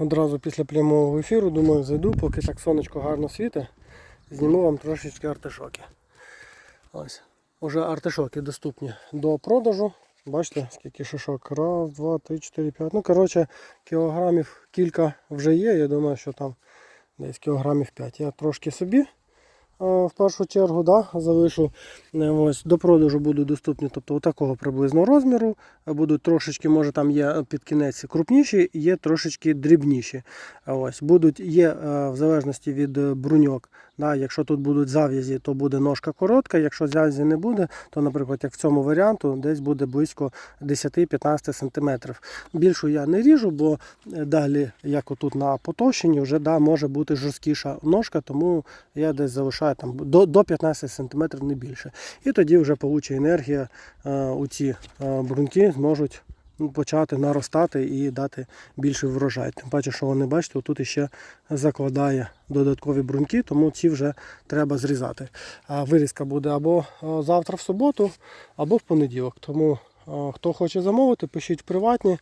одразу після прямого ефіру, думаю, зайду, поки так сонечко гарно світить, зніму вам трошечки артишоки. Ось. Уже артишоки доступні до продажу. Бачите, скільки шишок? Раз, два, три, чотири, п'ять. Ну, коротше, кілограмів кілька вже є. Я думаю, що там десь кілограмів 5. Я трошки собі в першу чергу да, залишу. Е, Ось, до продажу будуть доступні, тобто такого приблизно розміру. Е, Будуть трошечки, може там є під кінець крупніші, є трошечки дрібніші. Ось, будуть, є е, в залежності від е, бруньок. Да, якщо тут будуть зав'язі, то буде ножка коротка. Якщо зав'язі не буде, то, наприклад, як в цьому варіанту, десь буде близько 10-15 см. Більшу я не ріжу, бо е, далі, як отут на потовщині, вже да, може бути жорсткіша ножка, тому я десь залишаю там до, до 15 см не більше. І тоді вже получить енергія, е, у ці е, бруньки зможуть ну, почати наростати і дати більший врожай. Тим паче, що вони бачите, тут іще закладає додаткові бруньки, тому ці вже треба зрізати. Вирізка буде або е, завтра в суботу, або в понеділок. Тому хто хоче замовити, пишіть в приватні,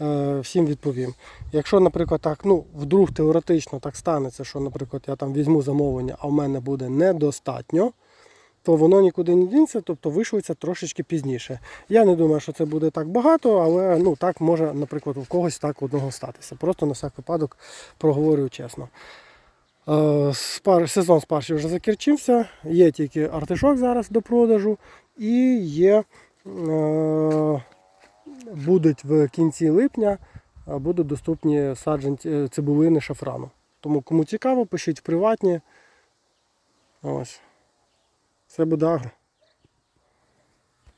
е, всім відповім. Якщо, наприклад, так, ну, вдруг теоретично так станеться, що, наприклад, я там візьму замовлення, а в мене буде недостатньо, то воно нікуди не дінеться, тобто вишлеться трошечки пізніше. Я не думаю, що це буде так багато, але ну, так може, наприклад, у когось так одного статися. Просто на всяк випадок проговорюю чесно. Е, Сезон спаржі вже закінчився, є тільки артишок зараз до продажу і є, будуть в кінці липня е, будуть доступні саджанці е, цибулини шафрану. Тому кому цікаво, пишіть в приватні. Ось. Все буде агро.